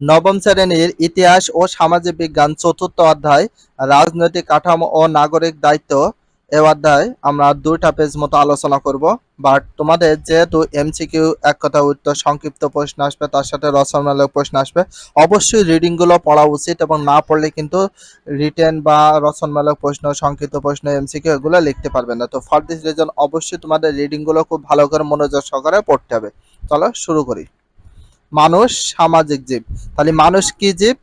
নবম শ্রেণির ইতিহাস ও সামাজিক বিজ্ঞান চতুর্থ অধ্যায়, রাজনৈতিক কাঠামো ও নাগরিক দায়িত্ব। এ অধ্যায় আমরা দুইটা পেজ মতো আলোচনা করব। বাট তোমাদের যেহেতু এমসিকিউ এক কথা উত্তর, সংক্ষিপ্ত প্রশ্ন আসবে, তার সাথে রচনামূলক প্রশ্ন আসবে, অবশ্যই রিডিংগুলো পড়া উচিত এবং না পড়লে কিন্তু রিটেন বা রচনামূলক প্রশ্ন, সংক্ষিপ্ত প্রশ্ন এমসিকিউ এগুলো লিখতে পারবে না। তো ফর দিস রিজন অবশ্যই তোমাদের রিডিংগুলো খুব ভালো করে মনোযোগ সহকারে পড়তে হবে। চলো শুরু করি। মানুষ সামাজিক জীব। তাহলে মানুষ কি জীব?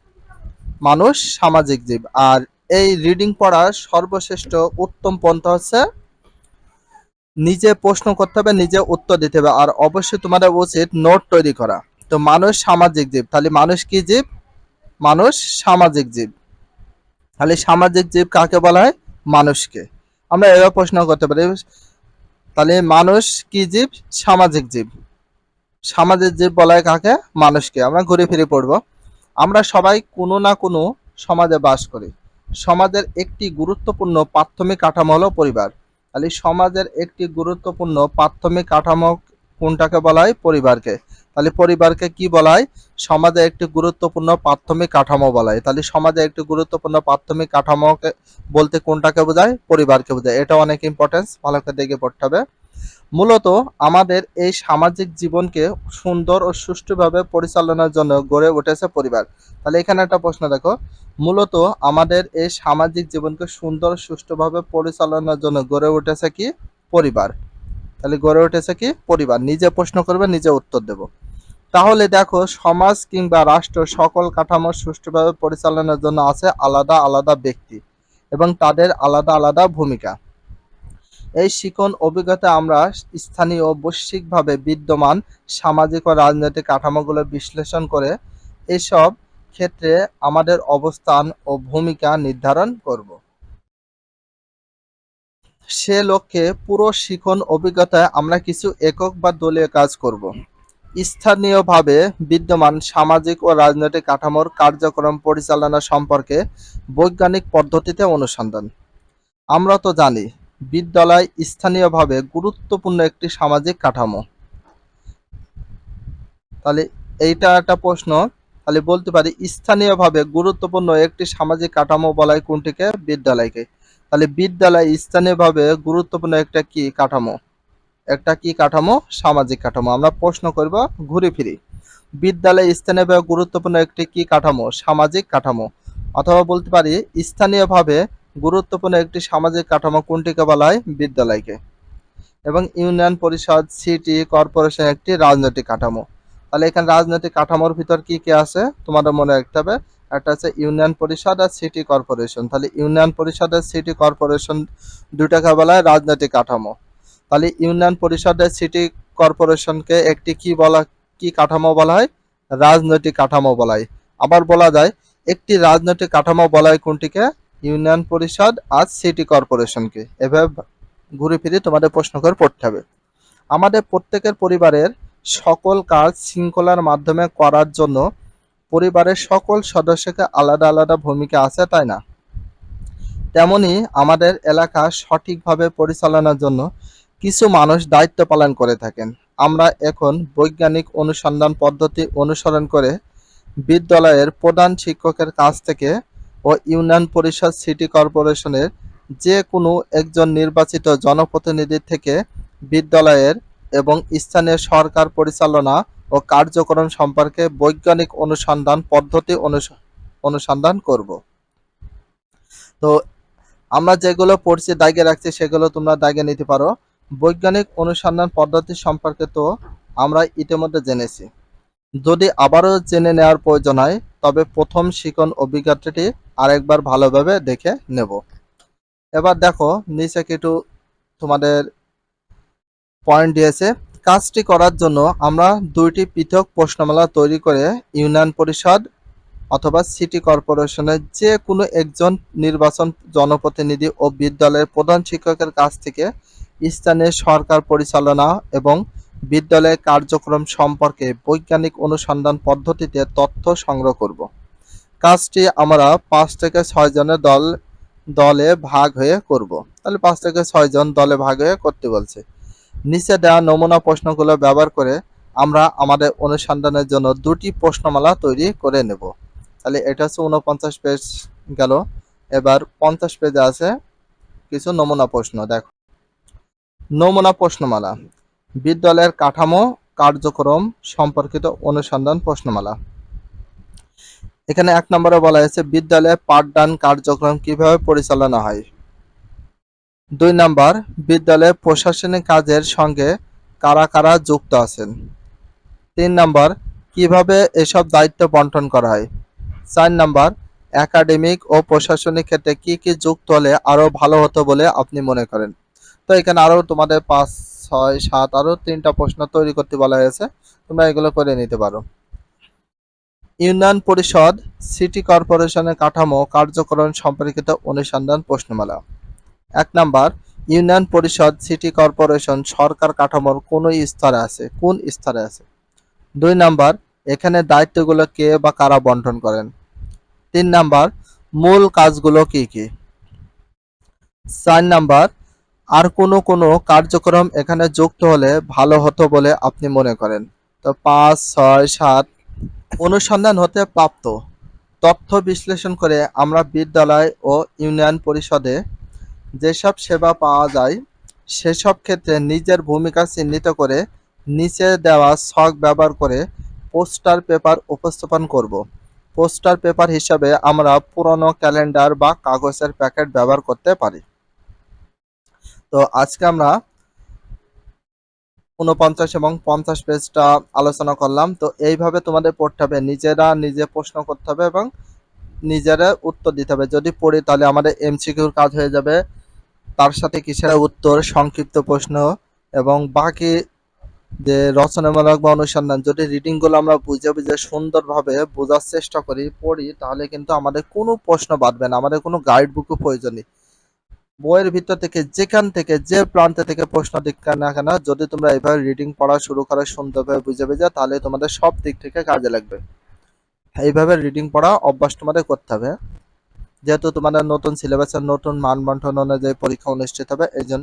মানুষ সামাজিক জীব। আর এই রিডিং পড়ার সর্বশ্রেষ্ঠ উত্তম পন্থা হচ্ছে নিজে প্রশ্ন করতে হবে, নিজে উত্তর দিতে হবে। আর অবশ্যই তোমাদের উচিত নোট তৈরি করা। তো মানুষ সামাজিক জীব। তাহলে মানুষ কি জীব? মানুষ সামাজিক জীব। তাহলে সামাজিক জীব কাকে বলা হয়? মানুষকে। আমরা এবার প্রশ্ন করতে পারি। তাহলে মানুষ কি জীব? সামাজিক জীব। সামাজিক যে বলায় কাকে? মানুষকে। আমরা ঘুরে ফিরে পড়ব। আমরা সবাই কোনো না কোনো সমাজে বাস করি। সমাজের একটি গুরুত্বপূর্ণ প্রাথমিক কাঠামো হলো পরিবার। তাহলে সমাজের একটি গুরুত্বপূর্ণ প্রাথমিক কাঠামো কোনটাকে বলা হয়? পরিবারকে। তাহলে পরিবারকে কি বলা হয়? সমাজে একটি গুরুত্বপূর্ণ প্রাথমিক কাঠামো বলা হয়। তাহলে সমাজে একটি গুরুত্বপূর্ণ প্রাথমিক কাঠামোকে বলতে কোনটাকে বোঝায়? পরিবারকে বোঝায়। এটা অনেক ইম্পর্টেন্স ভালো করে দেখে পড়তে হবে। মূলত আমাদের এই সামাজিক জীবনকে সুন্দর ও সুষ্ঠুভাবে পরিচালনার জন্য গড়ে উঠেছে পরিবার। তাহলে এখানে একটা প্রশ্ন দেখো। মূলত আমাদের এই সামাজিক জীবনকে সুন্দর সুষ্ঠুভাবে পরিচালনার জন্য গড়ে উঠেছে কি? পরিবার। তাহলে গড়ে উঠেছে কি? পরিবার। নিজে প্রশ্ন করবে, নিজে উত্তর দেব। তাহলে দেখো, সমাজ কিংবা রাষ্ট্র সকল কাঠামো সুষ্ঠুভাবে পরিচালনার জন্য আছে আলাদা আলাদা ব্যক্তি এবং তাদের আলাদা আলাদা ভূমিকা। এই শিকন অভিজ্ঞতা আমরা স্থানীয় ও বৈশ্বিকভাবে বিদ্যমান সামাজিক ও রাজনৈতিক কাঠামোগুলো বিশ্লেষণ করে এসব ক্ষেত্রে আমাদের অবস্থান ও ভূমিকা নির্ধারণ করব। সে লক্ষ্যে পুরো শিখন অভিজ্ঞতায় আমরা কিছু একক বা দলীয় কাজ করব। স্থানীয়ভাবে বিদ্যমান সামাজিক ও রাজনৈতিক কাঠামোর কার্যক্রম পরিচালনা সম্পর্কে বৈজ্ঞানিক পদ্ধতিতে অনুসন্ধান। আমরা তো জানি বিদ্যালয় স্থানীয়ভাবে গুরুত্বপূর্ণ একটি সামাজিক কাঠামো। তাহলে এইটা একটা প্রশ্ন। তাহলে বলতে পারি স্থানীয়ভাবে গুরুত্বপূর্ণ একটি সামাজিক কাঠামো বলায় কোনটিকে? বিদ্যালয়কে। তাহলে বিদ্যালয় স্থানীয়ভাবে গুরুত্বপূর্ণ একটা কি কাঠামো? একটা কি কাঠামো? সামাজিক কাঠামো। আমরা প্রশ্ন করব ঘুরে ফিরি। বিদ্যালয় স্থানীয়ভাবে গুরুত্বপূর্ণ একটি কি কাঠামো? সামাজিক কাঠামো। অথবা বলতে পারি স্থানীয়ভাবে গুরুত্বপূর্ণ একটি সামাজিক কাঠামো কোনটিকে বলা হয় বিদ্যালয়কে এবং ইউনিয়ন পরিষদ, সিটি কর্পোরেশন একটি রাজনৈতিক কাঠামো। তাহলে এখানে রাজনৈতিক কাঠামোর ভিতর কি কি আছে? তোমাদের মনে রাখতে হবে। একটা আছে ইউনিয়ন পরিষদ আর সিটি কর্পোরেশন। তাহলে ইউনিয়ন পরিষদ আর সিটি কর্পোরেশন দুটাকে বলা হয় রাজনৈতিক কাঠামো। তাহলে ইউনিয়ন পরিষদ আর সিটি কর্পোরেশনকে একটি কি বলা, কি কাঠামো বলা হয়? রাজনৈতিক কাঠামো বলা হয়। আবার বলা যায়, একটি রাজনৈতিক কাঠামো বলা হয় কোনটিকে? ইউনিয়ন পরিষদ আর সিটি কর্পোরেশনকে। এভাবে ঘুরে ফিরে তোমাদের প্রশ্ন করে পড়তে হবে। আমাদের প্রত্যেকের পরিবারের সকল কাজ শৃঙ্খলার মাধ্যমে করার জন্য পরিবারের সকল সদস্যকে আলাদা আলাদা ভূমিকা আছে, তাই না? তেমনি আমাদের এলাকা সঠিকভাবে পরিচালনার জন্য কিছু মানুষ দায়িত্ব পালন করে থাকেন। আমরা এখন বৈজ্ঞানিক অনুসন্ধান পদ্ধতি অনুসরণ করে বিদ্যালয়ের প্রধান শিক্ষকের কাছ থেকে ও ইউনিয়ন পরিষদ, সিটি কর্পোরেশনের যে কোনো একজন নির্বাচিত জনপ্রতিনিধি থেকে বিদ্যালয়ের এবং স্থানীয় সরকার পরিচালনা ও কার্যক্রম সম্পর্কে বৈজ্ঞানিক অনুসন্ধান পদ্ধতি অনুস- অনুসন্ধান করব। তো আমরা যেগুলো পড়ছি দাগে রাখছি, সেগুলো তোমরা দাগে নিতে পারো। বৈজ্ঞানিক অনুসন্ধান পদ্ধতি সম্পর্কে তো আমরা ইতিমধ্যে জেনেছি। যদি আবারও জেনে নেওয়ার প্রয়োজন হয় তবে প্রথম শিকন অভিজ্ঞতাটি আরেকবার ভালোভাবে দেখে নেব। এবার দেখো, নিচে একটু তোমাদের পয়েন্ট দিয়েছে। কাজটি করার জন্য আমরা দুইটি পৃথক প্রশ্নমালা তৈরি করে ইউনিয়ন পরিষদ অথবা সিটি কর্পোরেশনের যে কোনো একজন নির্বাচন জনপ্রতিনিধি ও বিদ্যালয়ের প্রধান শিক্ষকের কাছ থেকে স্থানীয় সরকার পরিচালনা এবং বিদ্যালয়ের কার্যক্রম সম্পর্কে বৈজ্ঞানিক অনুসন্ধান পদ্ধতিতে তথ্য সংগ্রহ করব। কাজটি আমরা পাঁচ থেকে ছয় জনের দল, দলে ভাগ হয়ে করব। তাহলে পাঁচ থেকে ছয় জন দলে ভাগ হয়ে করতে বলছে। নিচে দেওয়া নমুনা প্রশ্নগুলো ব্যবহার করে আমরা আমাদের অনুসন্ধানের জন্য দুটি প্রশ্নমালা তৈরি করে নেব। তাহলে এটা হচ্ছে উনপঞ্চাশ পেজ গেল। এবার পঞ্চাশ পেজে আছে কিছু নমুনা প্রশ্ন। দেখো। নমুনা প্রশ্নমালা। বিদ্যালয়ের কাঠামো, কার্যক্রম সম্পর্কিত অনুসন্ধান প্রশ্নমালা। এখানে এক নম্বরে বলা হয়েছে বিদ্যালয়ে পাঠদান কার্যক্রম কীভাবে পরিচালনা হয়। দুই নাম্বার বিদ্যালয়ে প্রশাসনিক কাজের সঙ্গে কারা কারা যুক্ত আছেন। তিন নম্বর, কীভাবে এসব দায়িত্ব বন্টন করা হয়। চার নাম্বার, একাডেমিক ও প্রশাসনিক ক্ষেত্রে কি কি যুক্ত হলে আরও ভালো হতো বলে আপনি মনে করেন। তো এখানে আরও তোমাদের পাঁচ ছয়, সাত আরও তিনটা প্রশ্ন তৈরি করতে বলা হয়েছে। তোমরা এগুলো করে নিতে পারো। ইউনিয়ন পরিষদ, সিটি কর্পোরেশনের কাঠামো কার্যক্রম সম্পর্কিত অনুসন্ধান প্রশ্নমালা। এক number, union parishad, city corporation সরকার কাঠামোর কোন স্তরে আছে? কোন স্তরে আছে? দুই নাম্বার, এখানে দায়িত্বগুলো কে বা কারা বন্টন করেন? তিন নাম্বার, মূল কাজগুলো কি কি? চার নাম্বার আর কোনো কোনো কার্যক্রম এখানে যুক্ত হলে ভালো হতো বলে আপনি মনে করেন। তো পাঁচ, ছয়, সাত অনুসন্ধান হতে প্রাপ্ত। তথ্য বিশ্লেষণ করে আমরা বিদ্যালয় ও ইউনিয়ন পরিষদে যেসব সেবা পাওয়া যায়, সেসব ক্ষেত্রে নিজের ভূমিকা চিহ্নিত করে নিচে দেওয়া ছক ব্যবহার করে পোস্টার পেপার উপস্থাপন করব। পোস্টার পেপার হিসাবে আমরা পুরনো ক্যালেন্ডার বা কাগজের প্যাকেট ব্যবহার করতে পারি। তো আজকে আমরা উনপঞ্চাশ এবং পঞ্চাশ পেজটা আলোচনা করলাম। তো এইভাবে তোমাদের পড়তে হবে, নিজেরা নিজে প্রশ্ন করতে হবে এবং নিজেরা উত্তর দিতে হবে। যদি পড়ি তাহলে আমাদের এমসিকিউর কাজ হয়ে যাবে। তার সাথে কিসের উত্তর, সংক্ষিপ্ত প্রশ্ন এবং বাকি যে রচনামূলক বা অনুসন্ধান, যদি রিডিংগুলো আমরা বুঝে বুঝে সুন্দরভাবে বোঝার চেষ্টা করি, পড়ি, তাহলে কিন্তু আমাদের কোনো প্রশ্ন বাদবে না। আমাদের কোনো গাইড বুকও প্রয়োজন নেই। বইয়ের ভিতর থেকে, যেখান থেকে, যে প্রান্ত থেকে প্রশ্ন দিক না কেন, যদি তোমরা এইভাবে রিডিং পড়া শুরু করো, সুন্দরভাবে বুঝে যা তাহলে তোমাদের সব দিক থেকে কাজে লাগবে। এইভাবে রিডিং পড়া অভ্যাস তোমাদের করতে হবে। যেহেতু তোমাদের নতুন সিলেবাসের নতুন মান বন্টন অনুযায়ী পরীক্ষা অনুষ্ঠিত হবে, এই জন্য